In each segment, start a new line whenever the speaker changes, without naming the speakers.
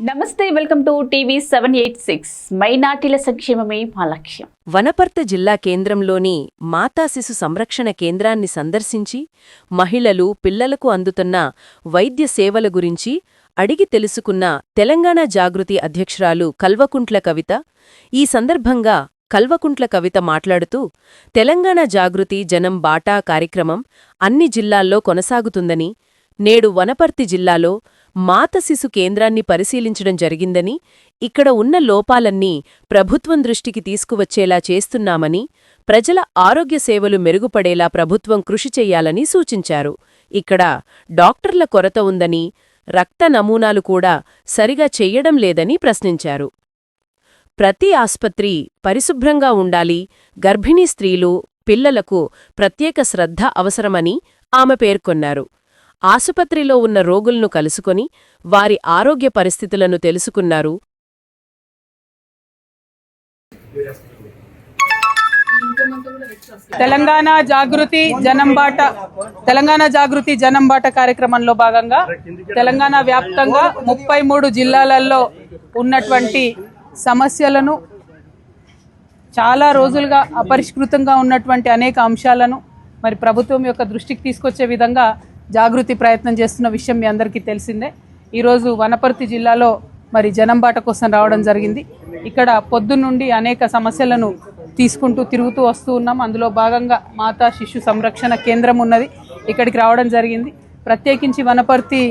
నమస్తే welcome to TV seven eight six. మైనార్టీల సంక్షేమమే మా లక్ష్యం.
వనపర్త జిల్లా కేంద్రంలోని మాతా శిశు సంరక్షణ కేంద్రాన్ని సందర్శించి మహిళలు పిల్లలకు అందుతున్న వైద్య సేవల గురించి అడిగి తెలుసుకున్న తెలంగాణ జాగృతి అధ్యక్షురాలు కల్వకుంట్ల కవిత ఈ సందర్భంగా కల్వకుంట్ల కవిత మాట్లాడుతూ తెలంగాణ జాగృతి జనం బాటా కార్యక్రమం అన్ని జిల్లాల్లో కొనసాగుతుందని నేడు వనపర్తి జిల్లాలో మాత శిశు కేంద్రాన్ని పరిశీలించడం జరిగిందని ఇక్కడ ఉన్న లోపాలన్నీ ప్రభుత్వం దృష్టికి తీసుకువచ్చేలా చేస్తున్నామని ప్రజల ఆరోగ్య సేవలు మెరుగుపడేలా ప్రభుత్వం కృషి చెయ్యాలని సూచించారు. ఇక్కడ డాక్టర్ల కొరత ఉందని రక్త నమూనాలు కూడా సరిగా చెయ్యడం లేదని ప్రశ్నించారు. ప్రతి ఆస్పత్రి పరిశుభ్రంగా ఉండాలి గర్భిణీ స్త్రీలు పిల్లలకు ప్రత్యేక శ్రద్ధ అవసరమని ఆమె పేర్కొన్నారు. ఆసుపత్రిలో ఉన్న రోగులను కలుసుకొని వారి ఆరోగ్య పరిస్థితులను తెలుసుకున్నారు.
తెలంగాణ జాగృతి జనంబాట తెలంగాణ జాగృతి జనంబాట కార్యక్రమంలో భాగంగా తెలంగాణ వ్యాప్తంగా ముప్పై మూడు జిల్లాలలో ఉన్నటువంటి సమస్యలను చాలా రోజులుగా అపరిష్కృతంగా ఉన్నటువంటి అనేక అంశాలను మరి ప్రభుత్వం యొక్క దృష్టికి తీసుకొచ్చే విధంగా జాగృతి ప్రయత్నం చేస్తున్న విషయం మీ అందరికీ తెలిసిందే. ఈరోజు వనపర్తి జిల్లాలో మరి జనంబాట కోసం రావడం జరిగింది. ఇక్కడ పొద్దున్నుండి అనేక సమస్యలను తీసుకుంటూ తిరుగుతూ వస్తూ ఉన్నాం. అందులో భాగంగా మాతా శిశు సంరక్షణ కేంద్రం ఉన్నది. ఇక్కడికి రావడం జరిగింది. ప్రత్యేకించి వనపర్తి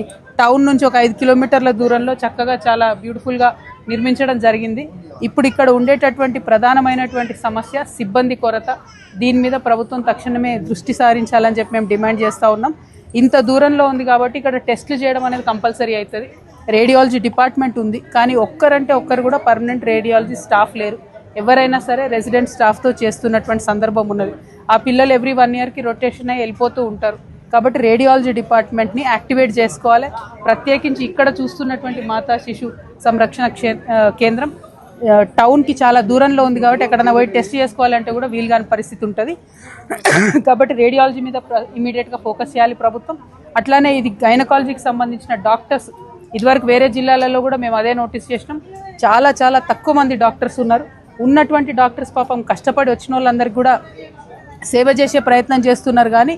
టౌన్ నుంచి ఒక ఐదు కిలోమీటర్ల దూరంలో చక్కగా చాలా బ్యూటిఫుల్గా నిర్మించడం జరిగింది. ఇప్పుడు ఇక్కడ ఉండేటటువంటి ప్రధానమైనటువంటి సమస్య సిబ్బంది కొరత. దీని మీద ప్రభుత్వం తక్షణమే దృష్టి సారించాలని చెప్పి మేము డిమాండ్ చేస్తూ ఉన్నాం. ఇంత దూరంలో ఉంది కాబట్టి ఇక్కడ టెస్టులు చేయడం అనేది కంపల్సరీ అవుతుంది. రేడియాలజీ డిపార్ట్మెంట్ ఉంది. కానీ ఒక్కరంటే ఒక్కరు కూడా పర్మనెంట్ రేడియాలజీ స్టాఫ్ లేరు. ఎవరైనా సరే రెసిడెంట్ స్టాఫ్తో చేస్తున్నటువంటి సందర్భం ఉన్నది. ఆ పిల్లలు ఎవ్రీ వన్ ఇయర్కి రొటేషన్ అయ్యి వెళ్ళిపోతూ ఉంటారు. కాబట్టి రేడియాలజీ డిపార్ట్మెంట్ని యాక్టివేట్ చేసుకోవాలి. ప్రత్యేకించి ఇక్కడ చూస్తున్నటువంటి మాతా శిశు సంరక్షణ క్షే కేంద్రం. టౌన్కి చాలా దూరంలో ఉంది కాబట్టి ఎక్కడైనా పోయి టెస్ట్ చేసుకోవాలంటే కూడా వీలు కాని పరిస్థితి ఉంటుంది. కాబట్టి రేడియాలజీ మీద ఇమీడియట్గా ఫోకస్ చేయాలి ప్రభుత్వం. అట్లానే ఇది గైనకాలజీకి సంబంధించిన డాక్టర్స్ ఇదివరకు వేరే జిల్లాలలో కూడా మేము అదే నోటీస్ చేసినాం. చాలా చాలా తక్కువ మంది డాక్టర్స్ ఉన్నారు. ఉన్నటువంటి డాక్టర్స్ పాపం కష్టపడి వచ్చిన వాళ్ళందరికీ కూడా సేవ చేసే ప్రయత్నం చేస్తున్నారు కానీ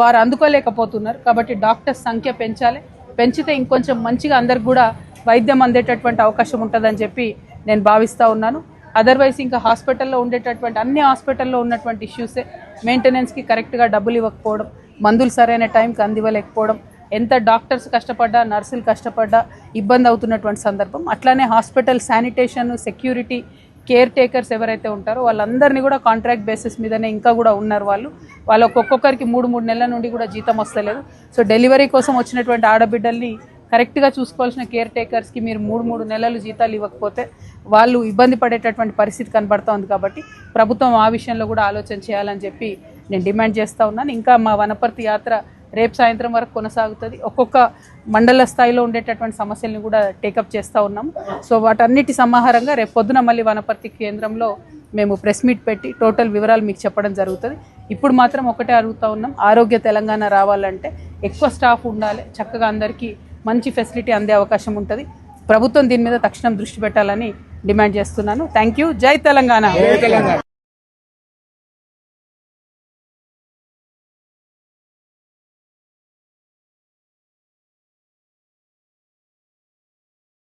వారు అందుకోలేకపోతున్నారు. కాబట్టి డాక్టర్స్ సంఖ్య పెంచాలి. పెంచితే ఇంకొంచెం మంచిగా అందరికి కూడా వైద్యం అందేటటువంటి అవకాశం ఉంటుందని చెప్పి నేను భావిస్తూ ఉన్నాను. అదర్వైజ్ ఇంకా హాస్పిటల్లో ఉండేటటువంటి అన్ని హాస్పిటల్లో ఉన్నటువంటి ఇష్యూసే. మెయింటెనెన్స్కి కరెక్ట్గా డబ్బులు ఇవ్వకపోవడం మందులు సరైన టైంకి అందివ్వలేకపోవడం ఎంత డాక్టర్స్ కష్టపడ్డా నర్సులు కష్టపడ్డా ఇబ్బంది అవుతున్నటువంటి సందర్భం. అట్లానే hospital sanitation security caretakers ఎవరైతే ఉంటారో వాళ్ళందరినీ కూడా కాంట్రాక్ట్ బేసిస్ మీదనే ఇంకా కూడా ఉన్నారు వాళ్ళు. వాళ్ళకి ఒక్కొక్కరికి మూడు మూడు నెలల నుండి కూడా జీతం వస్తలేదు. సో డెలివరీ కోసం వచ్చినటువంటి ఆడబిడ్డల్ని కరెక్ట్గా చూసుకోవాల్సిన కేర్ టేకర్స్కి మీరు మూడు మూడు నెలలు జీతాలు ఇవ్వకపోతే వాళ్ళు ఇబ్బంది పడేటటువంటి పరిస్థితి కనబడుతోంది ఉంది కాబట్టి ప్రభుత్వం ఆ విషయంలో కూడా ఆలోచన చేయాలని చెప్పి నేను డిమాండ్ చేస్తూ ఉన్నాను. ఇంకా మా వనపర్తి యాత్ర రేపు సాయంత్రం వరకు కొనసాగుతుంది. ఒక్కొక్క మండల స్థాయిలో ఉండేటటువంటి సమస్యల్ని కూడా టేకప్ చేస్తూ ఉన్నాం సో వాటన్నిటి సమాహారంగా రేపు పొద్దున మళ్ళీ వనపర్తి కేంద్రంలో మేము ప్రెస్ మీట్ పెట్టి టోటల్ వివరాలు మీకు చెప్పడం జరుగుతుంది. ఇప్పుడు మాత్రం ఒకటే అడుగుతూ ఉన్నాం. ఆరోగ్య తెలంగాణ రావాలంటే ఎక్కువ స్టాఫ్ ఉండాలి. చక్కగా అందరికీ మంచి ఫెసిలిటీ అందే అవకాశం ఉంటుంది. ప్రభుత్వం దీని మీద తక్షణం దృష్టి పెట్టాలని డిమాండ్ చేస్తున్నాను. థ్యాంక్ యూ జై తెలంగాణ.